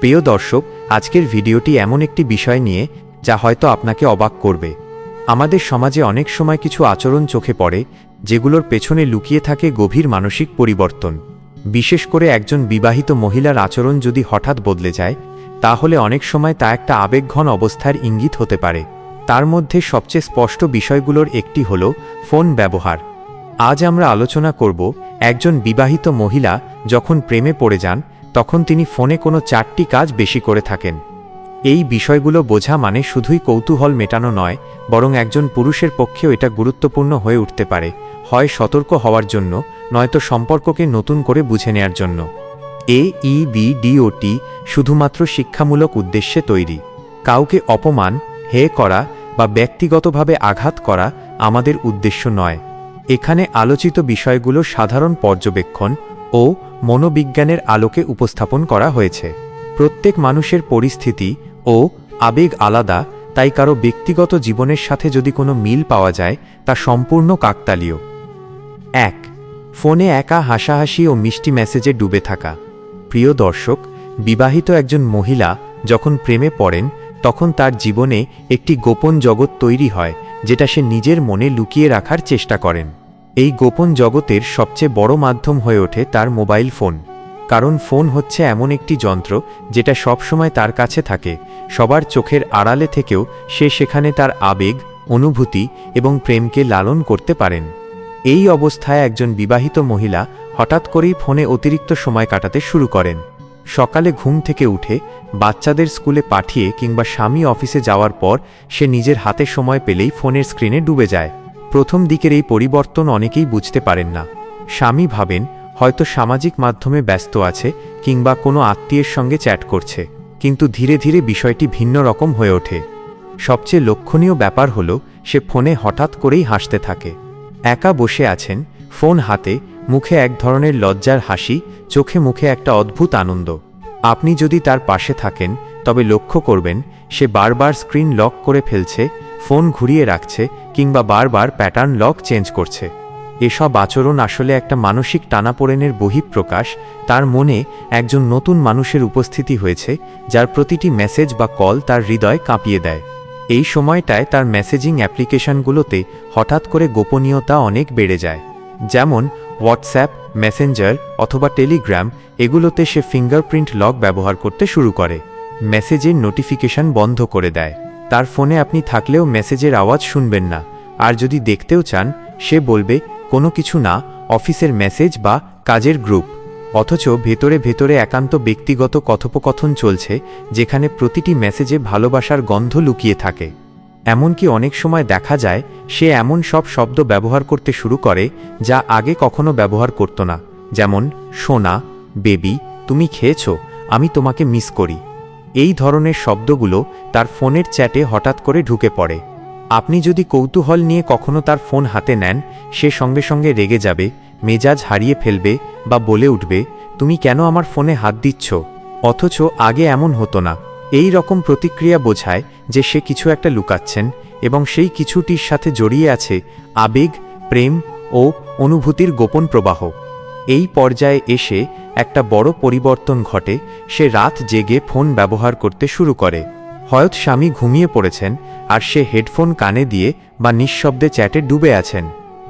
প্রিয় দর্শক, আজকের ভিডিওটি এমন একটি বিষয় নিয়ে যা হয়তো আপনাকে অবাক করবে। আমাদের সমাজে অনেক সময় কিছু আচরণ চোখে পড়ে, যেগুলোর পেছনে লুকিয়ে থাকে গভীর মানসিক পরিবর্তন। বিশেষ করে একজন বিবাহিত মহিলার আচরণ যদি হঠাৎ বদলে যায়, তাহলে অনেক সময় তা একটা আবেগঘন অবস্থার ইঙ্গিত হতে পারে। তার মধ্যে সবচেয়ে স্পষ্ট বিষয়গুলোর একটি হল ফোন ব্যবহার। আজ আমরা আলোচনা করব একজন বিবাহিত মহিলা যখন প্রেমে পড়ে যান তখন তিনি ফোনে কোনো চারটি কাজ বেশি করে থাকেন। এই বিষয়গুলো বোঝা মানে শুধুই কৌতূহল মেটানো নয়, বরং একজন পুরুষের পক্ষেও এটা গুরুত্বপূর্ণ হয়ে উঠতে পারে, হয় সতর্ক হওয়ার জন্য, নয়তো সম্পর্ককে নতুন করে বুঝে নেয়ার জন্য। এ, ই, বি ডিওটি শুধুমাত্র শিক্ষামূলক উদ্দেশ্যে তৈরি। কাউকে অপমান, হে করা বা ব্যক্তিগতভাবে আঘাত করা আমাদের উদ্দেশ্য নয়। এখানে আলোচিত বিষয়গুলো সাধারণ পর্যবেক্ষণ ও মনোবিজ্ঞানের আলোকে উপস্থাপন করা হয়েছে। প্রত্যেক মানুষের পরিস্থিতি ও আবেগ আলাদা, তাই কারও ব্যক্তিগত জীবনের সাথে যদি কোনো মিল পাওয়া যায়, তা সম্পূর্ণ কাকতালীয়। এক, ফোনে একা হাসাহাসি ও মিষ্টি মেসেজে ডুবে থাকা। প্রিয় দর্শক, বিবাহিত একজন মহিলা যখন প্রেমে পড়েন, তখন তার জীবনে একটি গোপন জগৎ তৈরি হয়, যেটা সে নিজের মনে লুকিয়ে রাখার চেষ্টা করেন। এই গোপন জগতের সবচেয়ে বড় মাধ্যম হয়ে ওঠে তার মোবাইল ফোন। কারণ ফোন হচ্ছে এমন একটি যন্ত্র যেটা সবসময় তার কাছে থাকে, সবার চোখের আড়ালে থেকেও সে সেখানে তার আবেগ, অনুভূতি এবং প্রেমকে লালন করতে পারেন। এই অবস্থায় একজন বিবাহিত মহিলা হঠাৎ করেই ফোনে অতিরিক্ত সময় কাটাতে শুরু করেন। সকালে ঘুম থেকে উঠে বাচ্চাদের স্কুলে পাঠিয়ে কিংবা স্বামী অফিসে যাওয়ার পর সে নিজের হাতে সময় পেলেই ফোনের স্ক্রিনে ডুবে যায়। প্রথম দিকের এই পরিবর্তন অনেকেই বুঝতে পারেন না। স্বামী ভাবেন, হয়তো সামাজিক মাধ্যমে ব্যস্ত আছে কিংবা কোনো আত্মীয়ের সঙ্গে চ্যাট করছে, কিন্তু ধীরে ধীরে বিষয়টি ভিন্ন রকম হয়ে ওঠে। সবচেয়ে লক্ষণীয় ব্যাপার হল, সে ফোনে হঠাৎ করেই হাসতে থাকে। একা বসে আছেন, ফোন হাতে, মুখে এক ধরনের লজ্জার হাসি, চোখে মুখে একটা অদ্ভুত আনন্দ। আপনি যদি তার পাশে থাকেন, তবে লক্ষ্য করবেন, সে বারবার স্ক্রিন লক করে ফেলছে ফোন ঘুরিয়ে রাখছে কিংবা বারবার প্যাটার্ন লক চেঞ্জ করছে। এসব আচরণ আসলে একটা মানসিক টানাপোড়েনের বহিঃপ্রকাশ, তার মনে একজন নতুন মানুষের উপস্থিতি হয়েছে, যার প্রতিটি মেসেজ বা কল তার হৃদয় কাঁপিয়ে দেয়। এই সময়টায় তার মেসেজিং অ্যাপ্লিকেশনগুলোতে হঠাৎ করে গোপনীয়তা অনেক বেড়ে যায়। যেমন হোয়াটসঅ্যাপ, মেসেঞ্জার অথবা টেলিগ্রাম, এগুলোতে সে ফিঙ্গারপ্রিন্ট লক ব্যবহার করতে শুরু করে। মেসেজের নোটিফিকেশন বন্ধ করে দেয়। তার ফোনে আপনি থাকলেও মেসেজের আওয়াজ শুনবেন না। আর যদি দেখতেও চান, সে বলবে, কোনো কিছু না, অফিসের মেসেজ বা কাজের গ্রুপ। অথচ ভেতরে ভেতরে একান্ত ব্যক্তিগত কথোপকথন চলছে, যেখানে প্রতিটি মেসেজে ভালোবাসার গন্ধ লুকিয়ে থাকে। এমনকি অনেক সময় দেখা যায়, সে এমন সব শব্দ ব্যবহার করতে শুরু করে, যা আগে কখনো ব্যবহার করত না। যেমন, সোনা, বেবি, তুমি খেয়েছ, আমি তোমাকে মিস করি। এই ধরনের শব্দগুলো তার ফোনের চ্যাটে হঠাৎ করে ঢুকে পড়ে। আপনি যদি কৌতূহল নিয়ে কখনো তার ফোন হাতে নেন, সে সঙ্গে সঙ্গে রেগে যাবে, মেজাজ হারিয়ে ফেলবে বা বলে উঠবে, তুমি কেন আমার ফোনে হাত দিচ্ছ? অথচ আগে এমন হতো না। এই রকম প্রতিক্রিয়া বোঝায় যে সে কিছু একটা লুকাচ্ছেন এবং সেই কিছুটির সাথে জড়িয়ে আছে আবেগ, প্রেম ও অনুভূতির গোপন প্রবাহ। এই পর্যায়ে এসে একটা বড় পরিবর্তন ঘটে। সে রাত জেগে ফোন ব্যবহার করতে শুরু করে। হয়ত স্বামী ঘুমিয়ে পড়েছেন আর সে হেডফোন কানে দিয়ে বা নিঃশব্দে চ্যাটে ডুবে আছেন।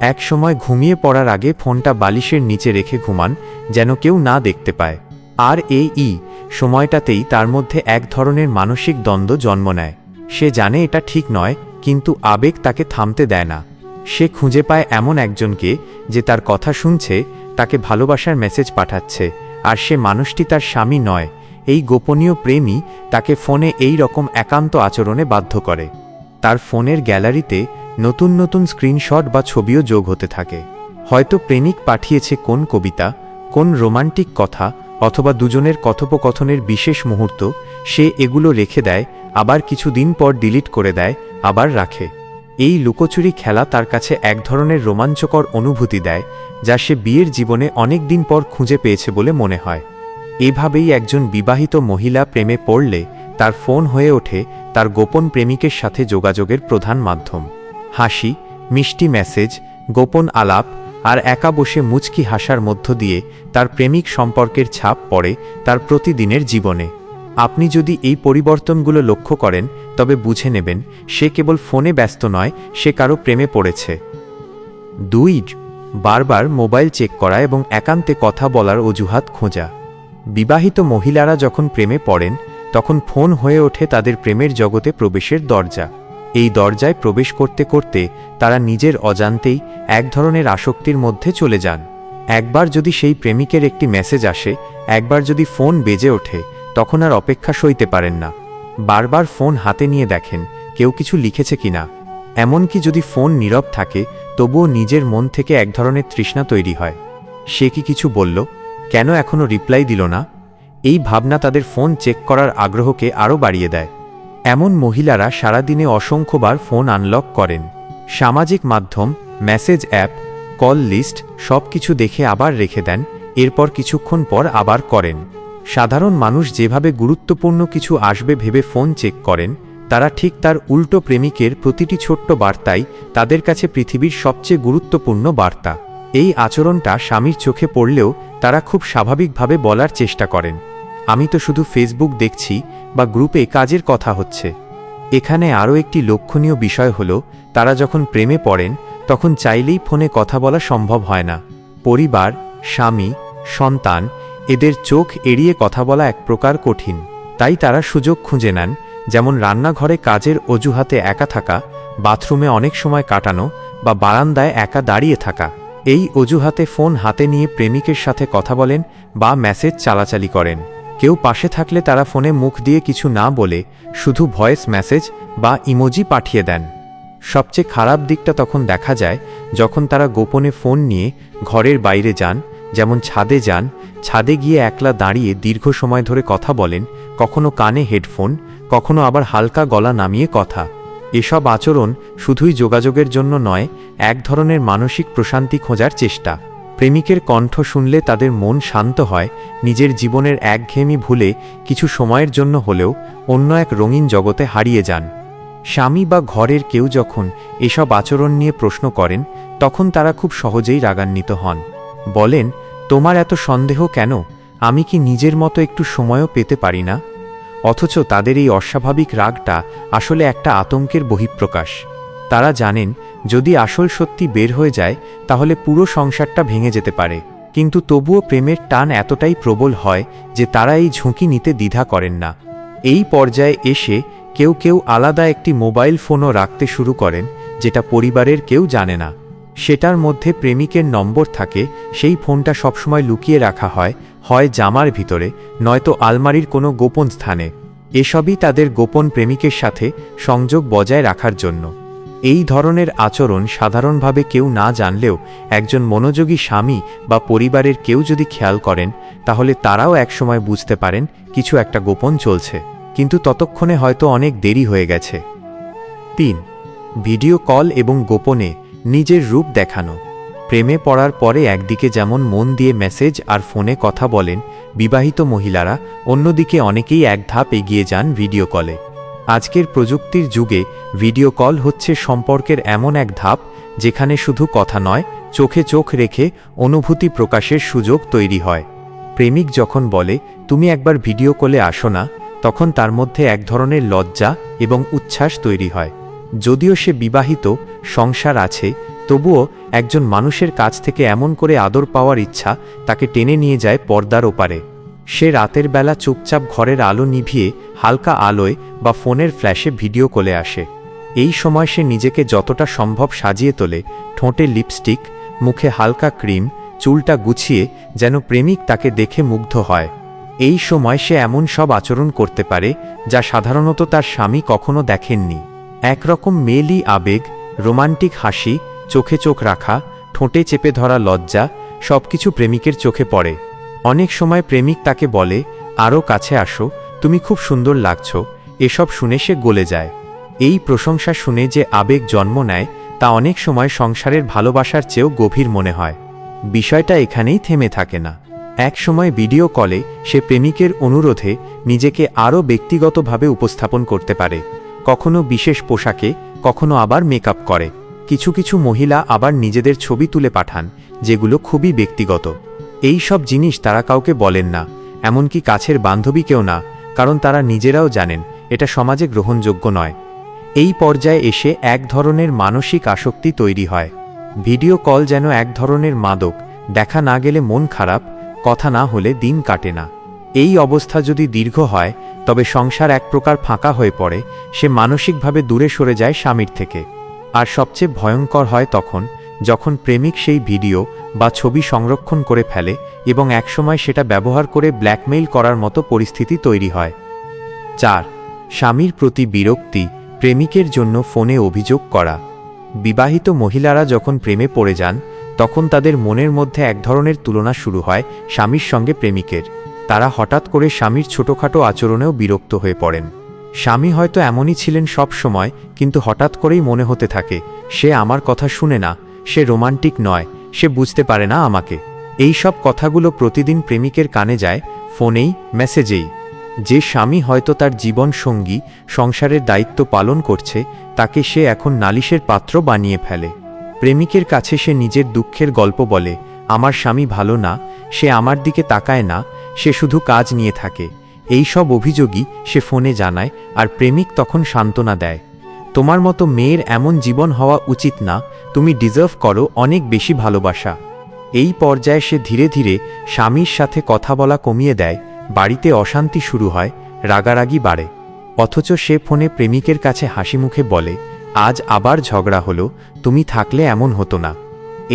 এক সময় ঘুমিয়ে পড়ার আগে ফোনটা বালিশের নিচে রেখে ঘুমান, যেন কেউ না দেখতে পায়। আর এই সময়টাতেই তার মধ্যে এক ধরনের মানসিক দ্বন্দ্ব জন্ম নেয়। সে জানে এটা ঠিক নয়, কিন্তু আবেগ তাকে থামতে দেয় না। সে খুঁজে পায় এমন একজনকে যে তার কথা শুনছে তাকে ভালোবাসার মেসেজ পাঠাচ্ছে, আর সে মানুষটি তার স্বামী নয়। এই গোপনীয় প্রেমই তাকে ফোনে এই রকম একান্ত আচরণে বাধ্য করে। তার ফোনের গ্যালারিতে নতুন নতুন স্ক্রিনশট বা ছবিও যোগ হতে থাকে। হয়তো প্রেমিক পাঠিয়েছে কোন কবিতা, কোন রোমান্টিক কথা, অথবা দুজনের কথোপকথনের বিশেষ মুহূর্ত, সে এগুলো রেখে দেয়, আবার কিছুদিন পর ডিলিট করে দেয়, আবার রাখে। এই লুকোচুরি খেলা তার কাছে এক ধরনের রোমাঞ্চকর অনুভূতি দেয়, যা সে বিয়ের জীবনে অনেক দিন পর খুঁজে পেয়েছে বলে মনে হয়। এভাবেই একজন বিবাহিত মহিলা প্রেমে পড়লে তার ফোন হয়ে ওঠে তার গোপন প্রেমিকের সাথে যোগাযোগের প্রধান মাধ্যম। হাসি, মিষ্টি মেসেজ, গোপন আলাপ আর একা বসে মুচকি হাসার মধ্য দিয়ে তার প্রেমিক সম্পর্কের ছাপ পড়ে তার প্রতিদিনের জীবনে। আপনি যদি এই পরিবর্তনগুলো লক্ষ্য করেন, তবে বুঝে নেবেন, সে কেবল ফোনে ব্যস্ত নয়, সে কারও প্রেমে পড়েছে। দুই, বারবার মোবাইল চেক করা এবং একান্তে কথা বলার অজুহাত খোঁজা। বিবাহিত মহিলারা যখন প্রেমে পড়েন, তখন ফোন হয়ে ওঠে তাদের প্রেমের জগতে প্রবেশের দরজা। এই দরজায় প্রবেশ করতে করতে তারা নিজের অজান্তেই এক ধরনের আসক্তির মধ্যে চলে যান। একবার যদি সেই প্রেমিকের একটি মেসেজ আসে, একবার যদি ফোন বেজে ওঠে তখন আর অপেক্ষা সইতে পারেন না। বারবার ফোন হাতে নিয়ে দেখেন, কেউ কিছু লিখেছে কিনা এমনকি যদি ফোন নীরব থাকে, তবুও নিজের মন থেকে এক ধরনের তৃষ্ণা তৈরি হয়। সে কি কিছু বলল? কেন এখনও রিপ্লাই দিল না? এই ভাবনা তাদের ফোন চেক করার আগ্রহকে আরও বাড়িয়ে দেয়। এমন মহিলারা সারাদিনে অসংখ্যবার ফোন আনলক করেন। সামাজিক মাধ্যম, মেসেজ অ্যাপ, কল লিস্ট সব কিছু দেখে আবার রেখে দেন, এরপর কিছুক্ষণ পর আবার করেন। সাধারণ মানুষ যেভাবে গুরুত্বপূর্ণ কিছু আসবে ভেবে ফোন চেক করেন, তারা ঠিক তার উল্টো প্রেমিকের প্রতিটি ছোট্ট বার্তাই তাদের কাছে পৃথিবীর সবচেয়ে গুরুত্বপূর্ণ বার্তা। এই আচরণটা স্বামীর চোখে পড়লেও তারা খুব স্বাভাবিকভাবে বলার চেষ্টা করেন। আমি তো শুধু ফেসবুক দেখছি বা গ্রুপে কাজের কথা হচ্ছে। এখানে আরও একটি লক্ষণীয় বিষয় হল, তারা যখন প্রেমে পড়েন, তখন চাইলেই ফোনে কথা বলা সম্ভব হয় না। পরিবার, স্বামী, সন্তান এদের চোখ এড়িয়ে কথা বলা এক প্রকার কঠিন। তাই তারা সুযোগ খুঁজে নেন, যেমন রান্নাঘরে কাজের অজুহাতে একা থাকা, বাথরুমে অনেক সময় কাটানো বা বারান্দায় একা দাঁড়িয়ে থাকা। এই অজুহাতে ফোন হাতে নিয়ে প্রেমিকের সাথে কথা বলেন বা মেসেজ চালাচালি করেন। কেউ পাশে থাকলে তারা ফোনে মুখ দিয়ে কিছু না বলে শুধু ভয়েস মেসেজ বা ইমোজি পাঠিয়ে দেন। সবচেয়ে খারাপ দিকটা তখন দেখা যায়, যখন তারা গোপনে ফোন নিয়ে ঘরের বাইরে যান যেমন ছাদে যান, ছাদে গিয়ে একলা দাঁড়িয়ে দীর্ঘ সময় ধরে কথা বলেন, কখনো কানে হেডফোন, কখনো আবার হালকা গলা নামিয়ে কথা। এসব আচরণ শুধুই যোগাযোগের জন্য নয়, এক ধরনের মানসিক প্রশান্তি খোঁজার চেষ্টা। প্রেমিকের কণ্ঠ শুনলে তাদের মন শান্ত হয়, নিজের জীবনের একঘেয়েমি ভুলে কিছু সময়ের জন্য হলেও অন্য এক রঙিন জগতে হারিয়ে যান। স্বামী বা ঘরের কেউ যখন এসব আচরণ নিয়ে প্রশ্ন করেন, তখন তারা খুব সহজেই রাগান্বিত হন। বলেন, তোমার এত সন্দেহ কেন? আমি কি নিজের মতো একটু সময়ও পেতে পারি না? অথচ তাদের এই অস্বাভাবিক রাগটা আসলে একটা আতঙ্কের বহিঃপ্রকাশ। তারা জানেন, যদি আসল সত্যি বের হয়ে যায়, তাহলে পুরো সংসারটা ভেঙে যেতে পারে। কিন্তু তবুও প্রেমের টান এতটাই প্রবল হয় যে তারা এই ঝুঁকি নিতে দ্বিধা করেন না। এই পর্যায়ে এসে কেউ কেউ আলাদা একটি মোবাইল ফোনও রাখতে শুরু করেন, যেটা পরিবারের কেউ জানে না। সেটার মধ্যে প্রেমিকের নম্বর থাকে, সেই ফোনটা সবসময় লুকিয়ে রাখা হয় হয় জামার ভিতরে, নয়তো আলমারির কোনো গোপন স্থানে। এসবই তাদের গোপন প্রেমিকের সাথে সংযোগ বজায় রাখার জন্য। এই ধরনের আচরণ সাধারণভাবে কেউ না জানলেও একজন মনোযোগী স্বামী বা পরিবারের কেউ যদি খেয়াল করেন, তাহলে তারাও একসময় বুঝতে পারেন কিছু একটা গোপন চলছে। কিন্তু ততক্ষণে হয়তো অনেক দেরি হয়ে গেছে। তিন, ভিডিও কল এবং গোপনে নিজের রূপ দেখানো। প্রেমে পড়ার পরে একদিকে যেমন মন দিয়ে মেসেজ আর ফোনে কথা বলেন বিবাহিত মহিলারা, অন্যদিকে অনেকেই এক ধাপ এগিয়ে যান ভিডিও কলে। আজকের প্রযুক্তির যুগে ভিডিও কল হচ্ছে সম্পর্কের এমন এক ধাপ, যেখানে শুধু কথা নয়, চোখে চোখ রেখে অনুভূতি প্রকাশের সুযোগ তৈরি হয়। প্রেমিক যখন বলে, তুমি একবার ভিডিও কলে আসো না? তখন তার মধ্যে এক ধরনের লজ্জা এবং উচ্ছ্বাস তৈরি হয়। যদিও সে বিবাহিত সংসার আছে, তবুও একজন মানুষের কাছ থেকে এমন করে আদর পাওয়ার ইচ্ছা তাকে টেনে নিয়ে যায় পর্দার ওপারে। সে রাতের বেলা চুপচাপ ঘরের আলো নিভিয়ে হালকা আলোয় বা ফোনের ফ্ল্যাশে ভিডিও কলে আসে। এই সময় সে নিজেকে যতটা সম্ভব সাজিয়ে তোলে, ঠোঁটে লিপস্টিক, মুখে হালকা ক্রিম, চুলটা গুছিয়ে যেন প্রেমিক তাকে দেখে মুগ্ধ হয়। এই সময় সে এমন সব আচরণ করতে পারে যা সাধারণত তার স্বামী কখনো দেখেননি। একরকম মেলি আবেগ রোমান্টিক হাসি, চোখে চোখ রাখা, ঠোঁটে চেপে ধরা লজ্জা, সবকিছু প্রেমিকের চোখে পড়ে। অনেক সময় প্রেমিক তাকে বলে আরও কাছে আসো, তুমি খুব সুন্দর লাগছ, এসব শুনে সে গলে যায়। এই প্রশংসা শুনে যে আবেগ জন্ম নেয়, তা অনেক সময় সংসারের ভালোবাসার চেয়েও গভীর মনে হয়। বিষয়টা এখানেই থেমে থাকে না। এক সময় ভিডিও কলে সে প্রেমিকের অনুরোধে নিজেকে আরও ব্যক্তিগতভাবে উপস্থাপন করতে পারে। কখনো বিশেষ পোশাকে কখনো আবার মেকআপ করে। কিছু কিছু মহিলা আবার নিজেদের ছবি তুলে পাঠান, যেগুলো খুবই ব্যক্তিগত। এই সব জিনিস তারা কাউকে বলেন না, এমনকি কাছের বান্ধবীকেও না, কারণ তারা নিজেরাও জানেন, এটা সমাজে গ্রহণযোগ্য নয়। এই পর্যায়ে এসে এক ধরনের মানসিক আসক্তি তৈরি হয়। ভিডিও কল যেন এক ধরনের মাদক, দেখা না গেলে মন খারাপ, কথা না হলে দিন কাটে না। এই অবস্থা যদি দীর্ঘ হয়, তবে সংসার এক প্রকার ফাঁকা হয়ে পড়ে, সে মানসিকভাবে দূরে সরে যায় স্বামীর থেকে। আর সবচেয়ে ভয়ঙ্কর হয় তখন, যখন প্রেমিক সেই ভিডিও বা ছবি সংরক্ষণ করে ফেলে এবং একসময় সেটা ব্যবহার করে ব্ল্যাকমেইল করার মতো পরিস্থিতি তৈরি হয়। চার, স্বামীর প্রতি বিরক্তি, প্রেমিকের জন্য ফোনে অভিযোগ করা। বিবাহিত মহিলারা যখন প্রেমে পড়ে যান, তখন তাদের মনের মধ্যে এক ধরনের তুলনা শুরু হয় স্বামীর সঙ্গে প্রেমিকের। তারা হঠাৎ করে স্বামীর ছোটখাটো আচরণেও বিরক্ত হয়ে পড়েন। স্বামী হয়তো এমনই ছিলেন সব সময়, কিন্তু হঠাৎ করেই মনে হতে থাকে, সে আমার কথা শুনে না, সে রোমান্টিক নয়, সে বুঝতে পারে না আমাকে। এই সব কথাগুলো প্রতিদিন প্রেমিকের কানে যায়, ফোনেই, মেসেজেই। যে স্বামী হয়তো তার জীবন সঙ্গী, সংসারের দায়িত্ব পালন করছে, তাকে সে এখন নালিশের পাত্র বানিয়ে ফেলে। প্রেমিকের কাছে সে নিজের দুঃখের গল্প বলে, আমার স্বামী ভালো না, সে আমার দিকে তাকায় না সে শুধু কাজ নিয়ে থাকে। এই সব অভিযোগই সে ফোনে জানায় আর প্রেমিক তখন সান্ত্বনা দেয়। তোমার মতো মেয়ের এমন জীবন হওয়া উচিত না, তুমি ডিজার্ভ করো অনেক বেশি ভালোবাসা। এই পর্যায়ে সে ধীরে ধীরে স্বামীর সাথে কথা বলা কমিয়ে দেয়, বাড়িতে অশান্তি শুরু হয়, রাগারাগি বাড়ে। অথচ সে ফোনে প্রেমিকের কাছে হাসি মুখে বলে, আজ আবার ঝগড়া হলো, তুমি থাকলে এমন হতো না।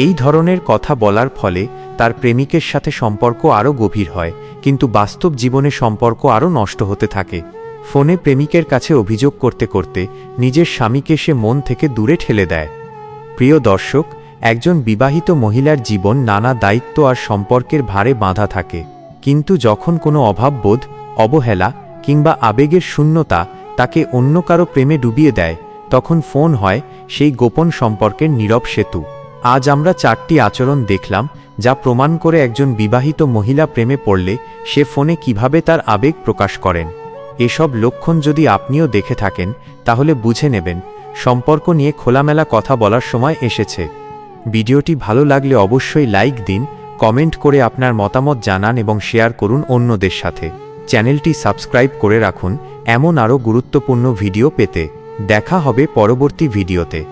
এই ধরনের কথা বলার ফলে তার প্রেমিকের সাথে সম্পর্ক আরও গভীর হয় কিন্তু বাস্তব জীবনে সম্পর্ক আরও নষ্ট হতে থাকে। ফোনে প্রেমিকের কাছে অভিযোগ করতে করতে নিজের স্বামীকে সে মন থেকে দূরে ঠেলে দেয়। প্রিয় দর্শক, একজন বিবাহিত মহিলার জীবন নানা দায়িত্ব আর সম্পর্কের ভারে বাঁধা থাকে। কিন্তু যখন কোনো অভাববোধ অবহেলা কিংবা আবেগের শূন্যতা তাকে অন্য কারও প্রেমে ডুবিয়ে দেয়, তখন ফোন হয় সেই গোপন সম্পর্কের নীরব সেতু। আজ আমরা চারটি আচরণ দেখলাম যা প্রমাণ করে একজন বিবাহিত মহিলা প্রেমে পড়লে সে ফোনে কীভাবে তার আবেগ প্রকাশ করেন। এসব লক্ষণ যদি আপনিও দেখে থাকেন, তাহলে বুঝে নেবেন, সম্পর্ক নিয়ে খোলামেলা কথা বলার সময় এসেছে। ভিডিওটি ভালো লাগলে অবশ্যই লাইক দিন, কমেন্ট করে আপনার মতামত জানান এবং শেয়ার করুন অন্যদের সাথে। চ্যানেলটি সাবস্ক্রাইব করে রাখুন, এমন আরও গুরুত্বপূর্ণ ভিডিও পেতে। দেখা হবে পরবর্তী ভিডিওতে।